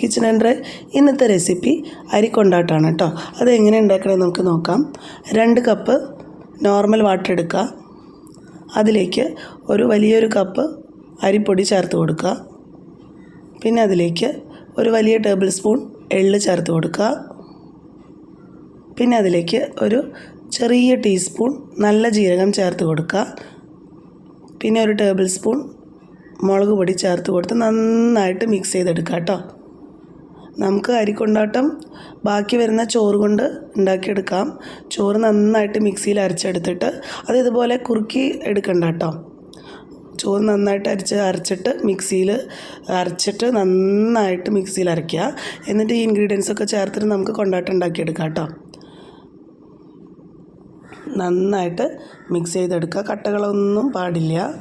Kitchen and ഇന്നത്തെ recipe അരിക്കൊണ്ടാട്ടാണ് കേട്ടോ. അത് എങ്ങനെ ഉണ്ടാക്കണമെന്ന് നമുക്ക് നോക്കാം. രണ്ട് കപ്പ് നോർമൽ വാട്ടർ എടുക്കുക. അതിലേക്ക് ഒരു വലിയൊരു കപ്പ് അരിപ്പൊടി ചേർത്ത് കൊടുക്കുക. പിന്നെ അതിലേക്ക് ഒരു വലിയ ടേബിൾ സ്പൂൺ എള്ള് ചേർത്ത് കൊടുക്കുക. പിന്നെ അതിലേക്ക് ഒരു ചെറിയ ടീസ്പൂൺ നല്ല ജീരകം ചേർത്ത് കൊടുക്കുക. പിന്നെ ഒരു ടേബിൾ സ്പൂൺ മുളക് പൊടി ചേർത്ത് കൊടുത്ത് നന്നായിട്ട് മിക്സ് ചെയ്തെടുക്കുക കേട്ടോ. നമുക്ക് അരിക്കൊണ്ടാട്ടം ബാക്കി വരുന്ന ചോറ് കൊണ്ട് ഉണ്ടാക്കിയെടുക്കാം. ചോറ് നന്നായിട്ട് മിക്സിയിൽ അരച്ചെടുത്തിട്ട് അത് ഇതുപോലെ കുറുക്കി എടുക്കണ്ട കേട്ടോ ചോറ് നന്നായിട്ട് അരച്ച് അരച്ചിട്ട് മിക്സിയിൽ അരച്ചിട്ട് നന്നായിട്ട് മിക്സിയിൽ അരയ്ക്കുക. എന്നിട്ട് ഈ ഇൻഗ്രീഡിയൻസ് ഒക്കെ ചേർത്തിട്ട് നമുക്ക് കൊണ്ടാട്ടം ഉണ്ടാക്കിയെടുക്കാം കേട്ടോ നന്നായിട്ട് മിക്സ് ചെയ്തെടുക്കുക. കട്ടകളൊന്നും പാടില്ല.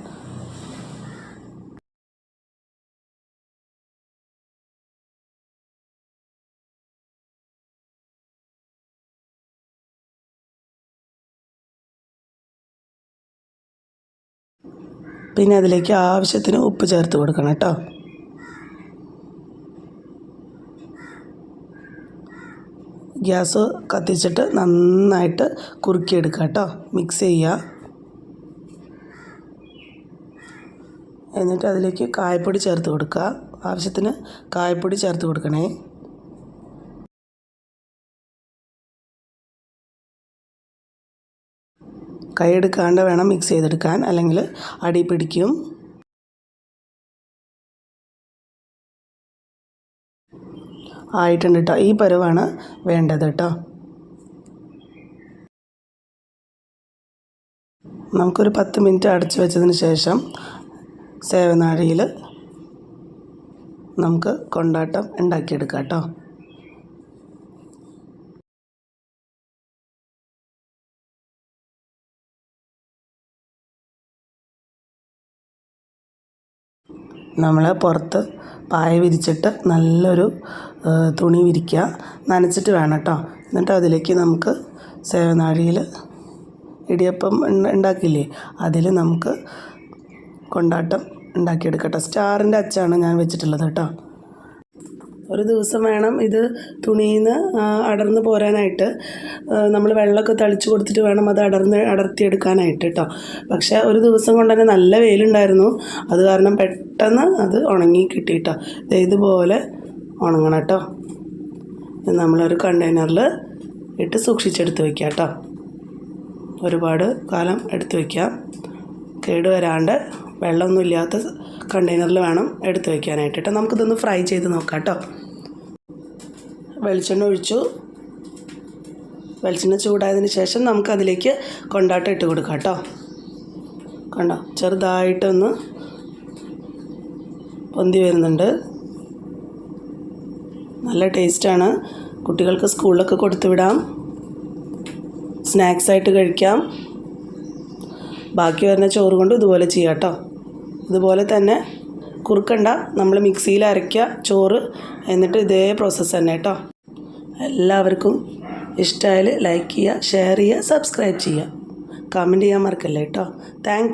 പിന്നെ അതിലേക്ക് ആവശ്യത്തിന് ഉപ്പ് ചേർത്ത് കൊടുക്കണം കേട്ടോ. ഗ്യാസ് കത്തിച്ചിട്ട് നന്നായിട്ട് കുറുക്കിയെടുക്കുക കേട്ടോ. മിക്സ് ചെയ്യുക. എന്നിട്ട് അതിലേക്ക് കായപ്പൊടി ചേർത്ത് കൊടുക്കുക. ആവശ്യത്തിന് കായപ്പൊടി ചേർത്ത് കൊടുക്കണേ. കൈയെടുക്കാണ്ട് വേണം മിക്സ് ചെയ്തെടുക്കാൻ. അല്ലെങ്കിൽ അടി പിടിക്കും. ആയിട്ടുണ്ട് കേട്ടോ ഈ പരുവാണ് വേണ്ടത് കേട്ടോ നമുക്കൊരു പത്ത് മിനിറ്റ് അടച്ചു വെച്ചതിന് ശേഷം സേവനാഴിയിൽ നമുക്ക് കൊണ്ടാട്ടം ഉണ്ടാക്കിയെടുക്കാം കേട്ടോ നമ്മൾ പുറത്ത് പായ വിരിച്ചിട്ട് നല്ലൊരു തുണി വിരിക്കുക നനച്ചിട്ട് വേണം കേട്ടോ എന്നിട്ട് അതിലേക്ക് നമുക്ക് സേവനാഴിയിൽ ഇടിയപ്പം ഉണ്ടാക്കില്ലേ അതിൽ നമുക്ക് കൊണ്ടാട്ടം ഉണ്ടാക്കിയെടുക്കട്ടോ സ്റ്റാറിന്റെ അച്ചാണ് ഞാൻ വെച്ചിട്ടുള്ളത് കേട്ടോ ഒരു ദിവസം വേണം ഇത് തുണിയിൽ നിന്ന് അടർന്ന് പോരാനായിട്ട്. നമ്മൾ വെള്ളമൊക്കെ തളിച്ചു കൊടുത്തിട്ട് വേണം അത് അടർന്ന് അടർത്തിയെടുക്കാനായിട്ട് കേട്ടോ പക്ഷേ ഒരു ദിവസം കൊണ്ട് തന്നെ നല്ല വെയിലുണ്ടായിരുന്നു. അത് കാരണം പെട്ടെന്ന് അത് ഉണങ്ങി കിട്ടി കേട്ടോ ഇതുപോലെ ഉണങ്ങണം കേട്ടോ നമ്മളൊരു കണ്ടെയ്നറിൽ ഇട്ട് സൂക്ഷിച്ചെടുത്ത് വയ്ക്കാം കേട്ടോ ഒരുപാട് കാലം എടുത്ത് വയ്ക്കാം കേടുവരാണ്ട് വെള്ളമൊന്നും ഇല്ലാത്ത കണ്ടെയ്നറിൽ വേണം എടുത്ത് വയ്ക്കാനായിട്ട് കേട്ടോ നമുക്കിതൊന്ന് ഫ്രൈ ചെയ്ത് നോക്കാം കേട്ടോ വെളിച്ചെണ്ണ ഒഴിച്ചു. വെളിച്ചെണ്ണ ചൂടായതിന് ശേഷം നമുക്കതിലേക്ക് കൊണ്ടാട്ടം ഇട്ട് കൊടുക്കാം കേട്ടോ കണ്ടോ? ചെറുതായിട്ടൊന്ന് പൊന്തി വരുന്നുണ്ട്. നല്ല ടേസ്റ്റാണ് കുട്ടികൾക്ക് സ്കൂളിലൊക്കെ കൊടുത്തു വിടാം. സ്നാക്സായിട്ട് കഴിക്കാം. ബാക്കി വരുന്ന ചോറ് കൊണ്ട് ഇതുപോലെ ചെയ്യാം കേട്ടോ ഇതുപോലെ തന്നെ കുറുക്കണ്ട നമ്മൾ മിക്സിയിൽ അരയ്ക്കുക ചോറ് എന്നിട്ട് ഇതേ പ്രോസസ്സ് തന്നെ കേട്ടോ എല്ലാവർക്കും ഇഷ്ടമായാൽ ലൈക്ക് ചെയ്യുക ഷെയർ ചെയ്യുക സബ്സ്ക്രൈബ് ചെയ്യുക. കമന്റ് ചെയ്യാൻ മറക്കല്ലേ കേട്ടോ താങ്ക്